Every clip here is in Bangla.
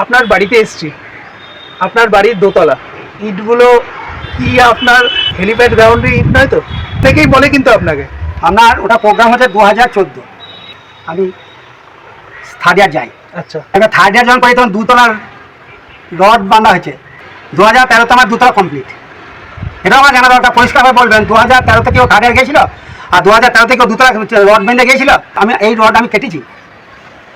আপনার বাড়িতে এসছি। আপনার বাড়ির দোতলা। ইটগুলো কি আপনার হেলিপ্যাড গ্রাউন্ডের ইট নয় তো? থেকেই বলে কিন্তু আপনাকে। আপনার ওটা প্রোগ্রাম হচ্ছে দু হাজার চোদ্দ। আমি থার্ড ইয়ার যাই। আচ্ছা। এবার থার্ড ইয়ার যখন করি তখন দুতলার রড বাঁধা হয়েছে। দু হাজার তেরোতে আমার দুতলা কমপ্লিট এটাও আমার জানা দরকার। পরিষ্কারভাবে বলবেন দু হাজার তেরোতে কেউ থার্ড ইয়ার গেছিল আর দু হাজার তেরোতে কেউ দুতলা রড বেঁধে গিয়েছিল? আমি এই রড আমি কেটেছি।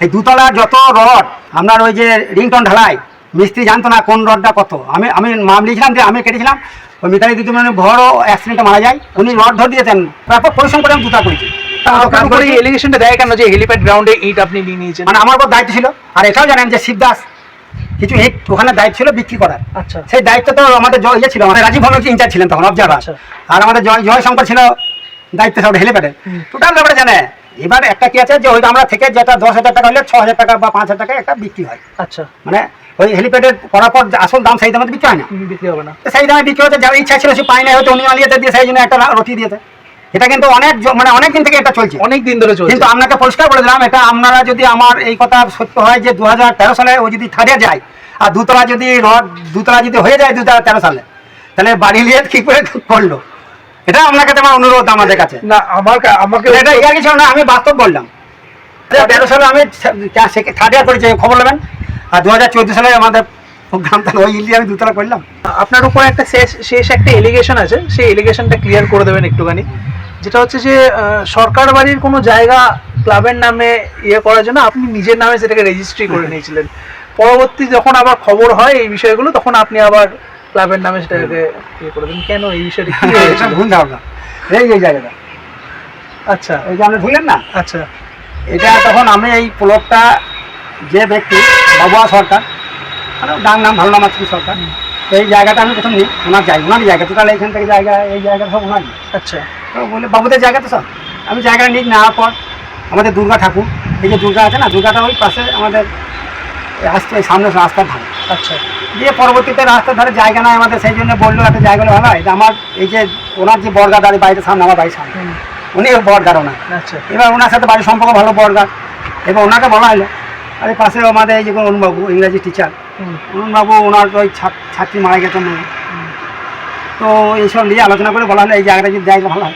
এই দুতলার যত রড আপনার ওই যে রিংটন ঢালাই মিস্ত্রি জানতো না কোন রডটা কত। আমি আমি নাম লিখলাম যে আমি কেটেছিলাম ওই মিতালি দিদি মানে ভরও অ্যাক্সিডেন্টে মারা যায় উনি রড ধর দিয়েছেন তারপর পরিশ্রম করে আমি দুটা করেছি। আপনার এলিগেশনটা দেয় কেন? যে হেলিপ্যাড গ্রাউন্ডে ইট আপনি নিয়ে নিয়েছেন। মানে আমার উপর দায়িত্ব ছিল আর এটাও জানেন যে শিবদাস কিছু ওখানে দায়িত্ব ছিল বিক্রি করার। আচ্ছা। সেই দায়িত্ব তো আমাদের জয় ইয়ে ছিল আমাদের রাজীব ইনচার্জ ছিলেন তখন আচ্ছা। আর আমাদের জয় জয় শঙ্কর ছিল দায়িত্ব সব হেলিপ্যাডের টোটাল ব্যাপারে জানে এবার একটা কি আছে যে ওইটা আমরা থেকে যেটা দশ হাজার টাকা হলে ছ হাজার টাকা বা পাঁচ হাজার টাকা একটা বিক্রি হয়। আচ্ছা। মানে ওই হেলিপ্যাডের করার পর আসল দাম সেই দামে বিক্রি হয় না। বিক্রি হবে না। সেই দামে বিক্রি হচ্ছে যার ইচ্ছা ছিল সে পায় না হয়তো উনি মালিয়াতে দিয়ে সেই জন্য একটা রটি দিয়েছে। এটা কিন্তু অনেক মানে অনেক দিন থেকে এটা চলছে। অনেক দিন ধরে চলছে। কিন্তু আপনাকে পরিষ্কার বলে দিলাম এটা আপনারা যদি আমার এই কথা সত্য হয় যে দু হাজার তেরো সালে ও যদি থার্ডে যায় আর দুতলা যদি রড দুতলা যদি হয়ে যায় দু হাজার তেরো সালে তাহলে বাড়ি নিয়ে কি করে করল? এটা আপনার কাছে আমার অনুরোধ আমাদের কাছে। না আমার আমাকে এটা ইয়ার কিছু না আমি বাস্তব বললাম। তেরো সালে আমি থার্ড ইয়ার করেছি খবর নেবেন। আর দু হাজার চোদ্দ সালে আমাদের আমি দুতলা করলাম। আপনার উপর একটা শেষ শেষ একটা এলিগেশন আছে। সেই এলিগেশনটা ক্লিয়ার করে দেবেন একটুখানি। যেটা হচ্ছে যে সরকার বাড়ির কোনো জায়গা ক্লাবের নামে ইয়ে করার জন্য আপনি নিজের নামে সেটাকে রেজিস্ট্রি করে নিয়েছিলেন। পরবর্তী যখন আবার খবর হয় এই বিষয়গুলো তখন আপনি আবার ক্লাবের নামে সেটাকে ইয়ে করে দেন। কেন এই বিষয়টা কি? ভুল ধারণা। এই যে জায়গাটা। আচ্ছা। এই যে আপনি ভুলেন না? আচ্ছা। এটা তখন আমি এই প্লটটা যে ব্যক্তি বাবুয়া সরকার মানে ডাক নাম ভালো নাম আছে সরকার এই জায়গাটা আমি প্রথম নিই। ওনার জায়গা ওনারই জায়গা টোটাল এখান থেকে জায়গা এই জায়গা সব ওনারই। আচ্ছা। তো বলে বাবুদের জায়গা তো সব। আমি জায়গাটা নিই নেওয়ার পর আমাদের দুর্গা ঠাকুর এই যে দুর্গা আছে না দুর্গাটা ওই পাশে আমাদের আসতে সামনে রাস্তার ধারে। আচ্ছা। দিয়ে পরবর্তীতে রাস্তার ধারে জায়গা নাই আমাদের সেই জন্য বলল একটা জায়গা ভালো হয়। আমার এই যে ওনার যে বর্গা দাঁড়িয়ে বাড়িতে সামনে আমার বাড়ির সামনে। উনি বর্গার ওনার আচ্ছা। এবার ওনার সাথে বাড়ির সম্পর্ক ভালো বর্গার এবার ওনাকে বলা হলো আরে পাশে আমাদের এই যে অরুণবাবু ইংরাজি টিচার অরুণবাবু ওনার ওই ছাত- ছাত্রী মারা গেছেন মেয়ে। তো এইসব নিয়ে আলোচনা করে বলা হলো এই জায়গাটা যদি জায়গা ভালো হয়।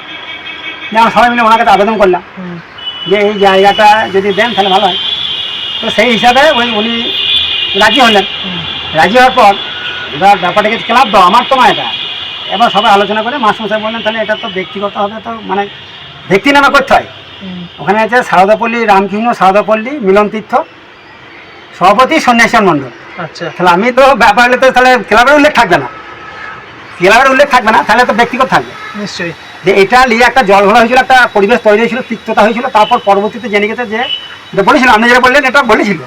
যে আমরা সবাই মিলে ওনার কাছে আবেদন করলাম যে এই জায়গাটা যদি দেন তাহলে ভালো হয়। তো সেই হিসাবে ওই উনি রাজি হলেন। রাজি হওয়ার পর এবার ব্যাপারটাকে ক্লাব দাও আমার তো না এটা। এবার সবাই আলোচনা করে মাস্টারমশাই বললেন তাহলে এটা তো ব্যক্তিগত হবে তো মানে ব্যক্তি নামে করতে হয়। ওখানে আছে সারদাপল্লী রামকৃষ্ণ সারদাপল্লী মিলন তীর্থ সভাপতি সন্ন্যাসন মণ্ডল। আচ্ছা। তাহলে আমি তো ব্যাপার হলে তো তাহলে ক্লাবের উল্লেখ থাকবে না। ক্লাবের উল্লেখ থাকবে না তাহলে তো ব্যক্তিগত থাকবে। নিশ্চয়ই। যে এটা নিয়ে একটা জল ঘোলা হয়েছিল একটা পরিবেশ তৈরি হয়েছিল তিক্ততা হয়েছিল তারপর পরবর্তীতে জেনে গেছে যে বলেছিল আপনি যেটা বললেন এটা বলেছিল।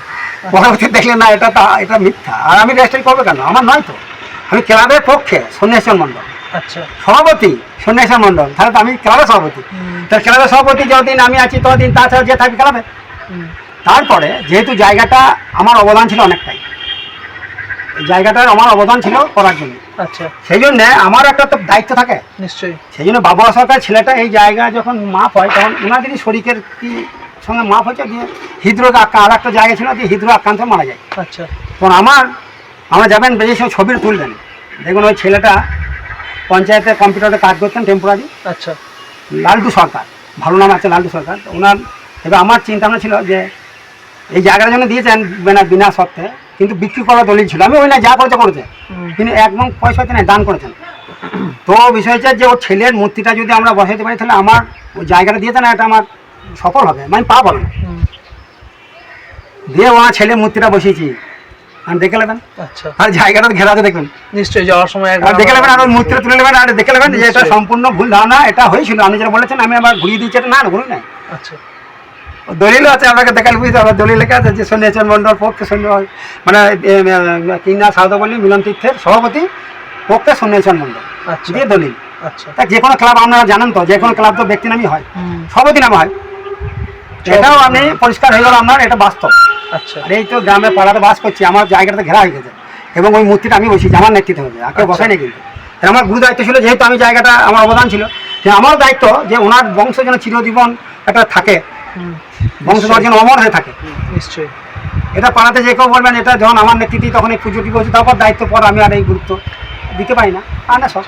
পরবর্তীতে দেখলেন না এটা তা এটা মিথ্যা। আর আমি রেজিস্ট্রি করব কেন? আমার নয় তো। আমি ক্লাবের পক্ষে সন্ন্যাসন মণ্ডল। আচ্ছা। সভাপতি সন্ন্যাসন মণ্ডল। তাহলে তো আমি ক্লাবের সভাপতি। তাহলে ক্লাবের সভাপতি যতদিন আমি আছি ততদিন তাছাড়া যে থাকবে ক্লাবে। তারপরে যেহেতু জায়গাটা আমার অবদান ছিল অনেকটাই জায়গাটার আমার অবদান ছিল করার জন্য। আচ্ছা। সেই জন্য আমার একটা তো দায়িত্ব থাকে। নিশ্চয়ই। সেই জন্য বাবু সরকার ছেলেটা এই জায়গা যখন মাপ হয় তখন ওনাদেরই শরীরের কি সঙ্গে মাপ হচ্ছে দিয়ে হৃদরোগ আর একটা জায়গা ছিল দিয়ে হৃদরোগ আক্রান্ত মারা যায়। আচ্ছা। তখন আমার আমরা যাবেন বেরিয়ে সব ছবির তুলবেন। দেখুন ওই ছেলেটা পঞ্চায়েতে কম্পিউটারে কাজ করতেন টেম্পোরারি আচ্ছা। লালটু সরকার। ভালো নাম আছে লালটু সরকার। ওনার এবার আমার চিন্তা ভাবনা ছিল যে এই জায়গাটা জন্য দিয়েছেন বিনা বিনা সত্ত্বে কিন্তু বিক্রি করার দলিল ছিল। আমি ওই না যা করেছে করেছে। তিনি একদম পয়সা হচ্ছে না দান করেছেন। তো বিষয় হচ্ছে যে ওর ছেলের মূর্তিটা যদি আমরা বসাইতে পারি তাহলে আমার ওই জায়গাটা দিয়েছে না এটা আমার সফল হবে মানে পাবো না। দিয়ে ওনার ছেলে মূর্তিটা বসিয়েছি। আর দেখে নেবেন? আচ্ছা। আর জায়গাটা ঘেরা আছে দেখবেন। নিশ্চয়ই যাওয়ার সময় আর দেখে নেবেন আর মূর্তিটা তুলে নেবেন আর দেখে নেবেন যে এটা সম্পূর্ণ ভুল ধারণা এটা হয়েছিল। আপনি যেটা বলেছেন আমি আবার ঘুরিয়ে দিয়েছি এটা না না নাই। আচ্ছা। দলিলও আছে আপনাকে দেখালে বুঝতে দলিল লেখা আছে যে মণ্ডল পক্ষে মানে কিনা মিলন তীর্থের সভাপতি পক্ষে সন্ন্যাসন মণ্ডল। আচ্ছা। দিয়ে দলিল। আচ্ছা। তা যে কোনো ক্লাব আপনারা জানেন তো যে কোনো ক্লাব তো ব্যক্তি নামই হয়। সভাপতি নামে হয়। এটাও আমি পরিষ্কার হয়ে গেল আমার এটা বাস্তব। আচ্ছা। আর এই তো গ্রামে পাড়াতে বাস করছি আমার জায়গাটা ঘেরা হয়ে গেছে। এবং ওই মূর্তিটা আমি বসেছি আমার নেতৃত্বে হবে আর কেউ আচ্ছা। বসাই না কিন্তু আমার গুরু দায়িত্ব ছিল যেহেতু আমি জায়গাটা আমার অবদান ছিল। যে আমার দায়িত্ব যে ওনার বংশ যেন চিরজীবন একটা থাকে বংশ যেন অমর হয়ে থাকে। নিশ্চয়ই। এটা পাড়াতে যে কেউ বলবেন এটা যখন আমার নেতৃত্বে তখন এই পুজোটি করছে তারপর দায়িত্ব পর আমি আর এই গুরুত্ব দিতে পারি না। আর না সব।